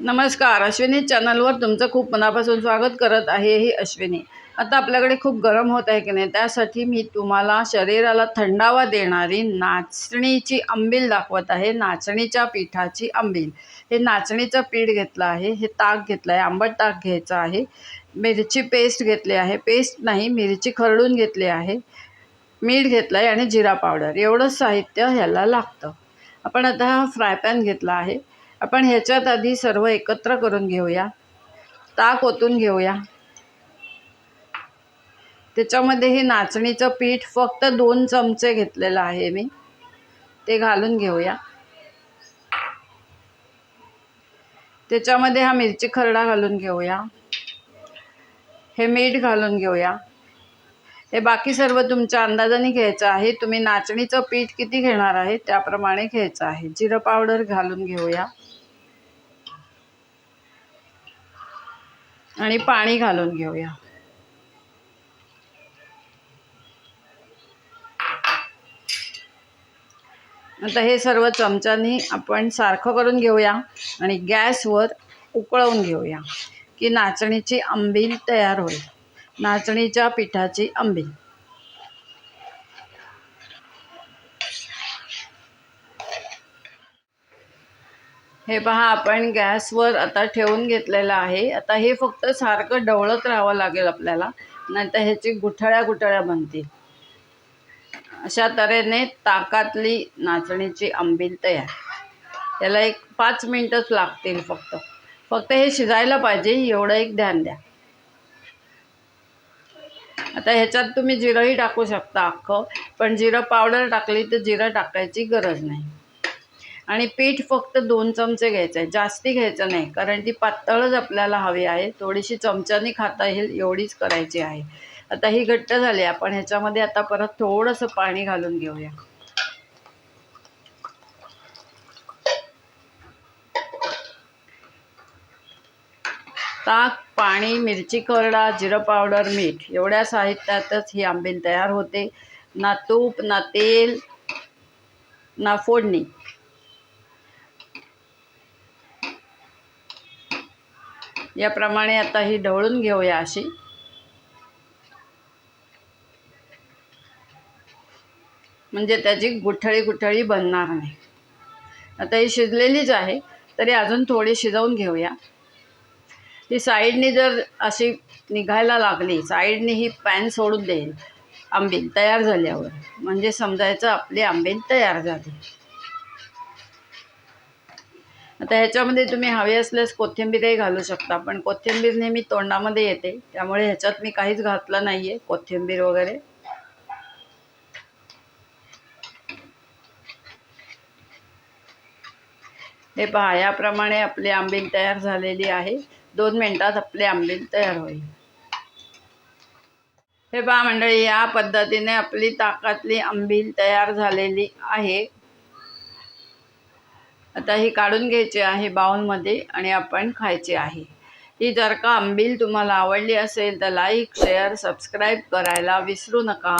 नमस्कार अश्विनी चॅनलवर तुमचं खूप मनापासून स्वागत करत आहे ही अश्विनी. आता आपल्याकडे खूप गरम होत आहे की नाही त्यासाठी मी तुम्हाला शरीराला थंडावा देणारी नाचणीची आंबील दाखवत आहे नाचणीच्या पिठाची आंबील हे नाचणीचं पीठ घेतलं आहे हे ताक घेतलं आहे आंबट ताक घ्यायचं आहे मिरची पेस्ट घेतली आहे पेस्ट नाही मिरची खरडून घेतली आहे मीठ घेतलं आहे आणि जिरा पावडर. एवढंच साहित्य ह्याला लागतं. आपण आता हा फ्राय पॅन घेतला आहे. आपण ह्याच्यात आधी सर्व एकत्र करून घेऊया. ताक ओतून घेऊया. त्याच्यामध्ये हे नाचणीचं पीठ फक्त दोन चमचे घेतलेलं आहे मी. ते घालून घेऊया. त्याच्यामध्ये हा मिरची खरडा घालून घेऊया. हे मीठ घालून घेऊया. हे बाकी सर्व तुमच्या अंदाजाने घ्यायचं आहे. तुम्ही नाचणीचं पीठ किती घेणार आहे त्याप्रमाणे घ्यायचं आहे. जिरं पावडर घालून घेऊया. आणि पाणी घालून घेऊया. आता हे सर्व चमच्यानी आपण सारखं करून घेऊया आणि गॅसवर उकळवून घेऊया की नाचणीची आंबील तयार होईल. नाचणीच्या पिठाची आंबील हे पहा आपण गॅसवर आता ठेवून घेतलेलं आहे. आता हे फक्त सारखं ढवळत राहावं लागेल आपल्याला. नाहीतर ह्याची गुठळ्या गुठळ्या बनतील. अशा तऱ्हेने ताकातली नाचणीची आंबील तयार. याला एक पाच मिनटंच लागतील फक्त. फक्त हे शिजायला पाहिजे एवढं एक ध्यान द्या. आता ह्याच्यात तुम्ही जिरंही टाकू शकता अख्खं. पण जिरं पावडर टाकली तर जिरं टाकायची गरज नाही. आणि पीठ फक्त दोन चमचे घ्यायचं आहे जास्ती घ्यायचं नाही. कारण ती पातळच आपल्याला हवी आहे. थोडीशी चमच्यानी खाता येईल एवढीच करायची आहे. आता ही घट्ट झाली. आपण ह्याच्यामध्ये आता परत थोडंसं पाणी घालून घेऊया. ताक पाणी मिरची करडा जिरं पावडर मीठ. एवढ्या साहित्यातच ही आंबील तयार होते. ना तूप ना तेल ना फोडणी. याप्रमाणे आता ही ढवळून घेऊया अशी. म्हणजे त्याची गुठळी गुठळी बनणार नाही. आता ही शिजलेलीच आहे तरी अजून थोडी शिजवून घेऊया. ही साईडनी जर अशी निघायला लागली साईडनी ही पॅन सोडून देईल आंबील तयार झाल्यावर. म्हणजे समजायचं आपली आंबील तयार झाली. आता ह्याच्यामध्ये तुम्ही हवे असल्यास कोथिंबीरही घालू शकता पण कोथिंबीर नेहमी तोंडामध्ये येते त्यामुळे ह्याच्यात मी काहीच घातलं नाही आहे कोथिंबीर वगैरे. हे पहा याप्रमाणे आपली आंबील तयार झालेली आहे. दोन मिनटात आपली आंबील तयार होईल. हे पहा मंडळी या पद्धतीने आपली ताकातली आंबील तयार झालेली आहे. आता हे काढून घ्यायचे आहे बाउलमध्ये आणि आपण खायचे आहे. ही जर का आंबील तुम्हाला आवडली असेल तर लाईक शेअर सबस्क्राईब करायला विसरू नका.